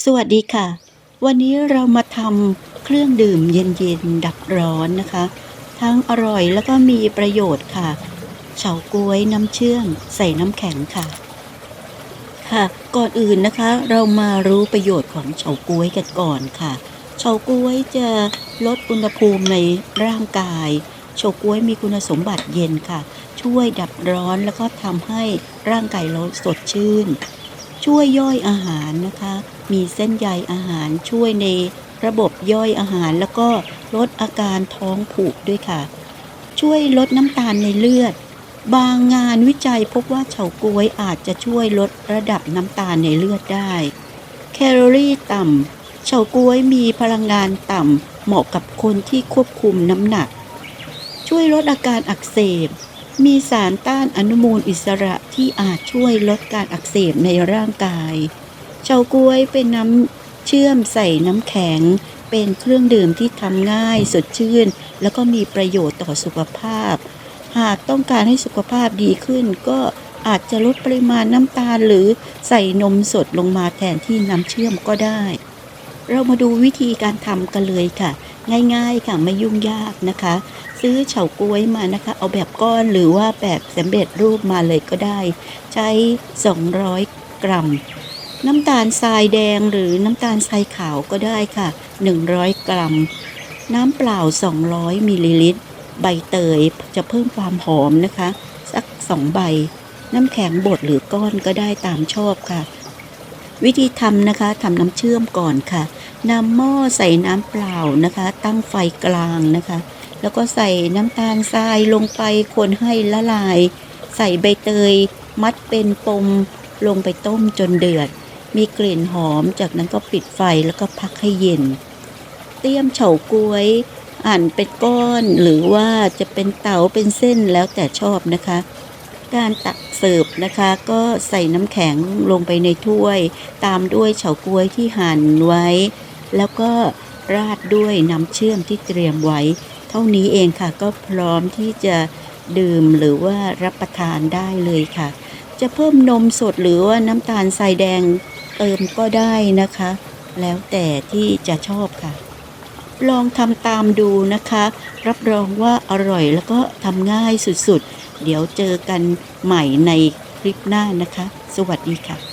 สวัสดีค่ะ วันนี้เรามาทำเครื่องดื่มเย็นๆ ดับร้อนนะคะ ทั้งอร่อยแล้วก็มีประโยชน์ค่ะ เฉาก๊วยน้ำเชื่อมใส่น้ำแข็งค่ะ ค่ะ ก่อนอื่นนะคะเรามารู้ประโยชน์ของเฉาก๊วยกันก่อนค่ะเฉาก๊วยจะลดอุณหภูมิในร่างกายเฉาก๊วยมีคุณสมบัติเย็นค่ะ ช่วยดับร้อนแล้วก็ทำให้ร่างกายเราสดชื่น ช่วยย่อยอาหารนะคะ มีเส้นใยอาหารช่วยในระบบย่อยอาหารแล้วก็ลดอาการท้องผูกด้วยค่ะ ช่วยลดน้ำตาลในเลือด บางงานวิจัยพบว่าเฉาก๊วยอาจจะช่วยลดระดับน้ำตาลในเลือดได้ แคลอรี่ต่ำเฉาก๊วยมีพลังงานต่ำเหมาะกับคนที่ควบคุมน้ำหนัก ช่วยลดอาการอักเสบ มีสารต้านอนุมูลอิสระที่อาจช่วยลดการอักเสบในร่างกาย เฉาก๊วยเป็นน้ำเชื่อมใส่น้ำแข็ง เป็นเครื่องดื่มที่ทำง่ายสดชื่น แล้วก็มีประโยชน์ต่อสุขภาพ หากต้องการให้สุขภาพดีขึ้น ก็อาจจะลดปริมาณน้ำตาลหรือใส่นมสดลงมาแทนที่น้ำเชื่อมก็ได้ เรามาดูวิธีการทำกันเลยค่ะ ง่ายๆค่ะไม่ยุ่งยากนะคะ ซื้อเฉาก๊วยมานะคะ เอาแบบก้อนหรือว่าแบบสำเร็จรูปมาเลยก็ได้ ใช้ 200 กรัม น้ำตาลทรายแดงหรือน้ำตาลทรายขาวก็ได้ค่ะ 100 กรัม น้ำเปล่า 200มิลลิลิตร ใบเตยจะเพิ่มความหอมนะคะ สัก 2 ใบ น้ำแข็งบดหรือก้อนก็ได้ตามชอบค่ะ วิธีทำนะคะทำน้ำเชื่อมก่อนค่ะ นำหม้อใส่น้ำเปล่านะคะ ตั้งไฟกลางนะคะ แล้วก็ใส่น้ำตาลทรายลงไปคนให้ละลาย ใส่ใบเตย มัดเป็นปมลงไปต้มจนเดือด มีกลิ่นหอมจากนั้นก็ปิดไฟแล้วก็พักให้เย็น เตรียมเฉาก๊วยหั่นเป็นก้อนหรือว่าจะเป็นเตาเป็นเส้นแล้วแต่ชอบนะคะ การตักเสิร์ฟนะคะ ก็ใส่น้ำแข็งลงไปในถ้วย ตามด้วยเฉาก๊วยที่หั่นไว้ แล้วก็ราดด้วยน้ำเชื่อมที่เตรียมไว้ เท่านี้เองค่ะก็พร้อมที่จะดื่มหรือว่ารับประทานได้เลยค่ะ จะเพิ่มนมสดหรือว่าน้ำตาลทรายแดงเติมก็ได้นะคะ แล้วแต่ที่จะชอบค่ะ ลองทำตามดูนะคะ รับรองว่าอร่อยแล้วก็ทำง่ายสุดๆ เดี๋ยวเจอกันใหม่ในคลิปหน้านะคะ สวัสดีค่ะ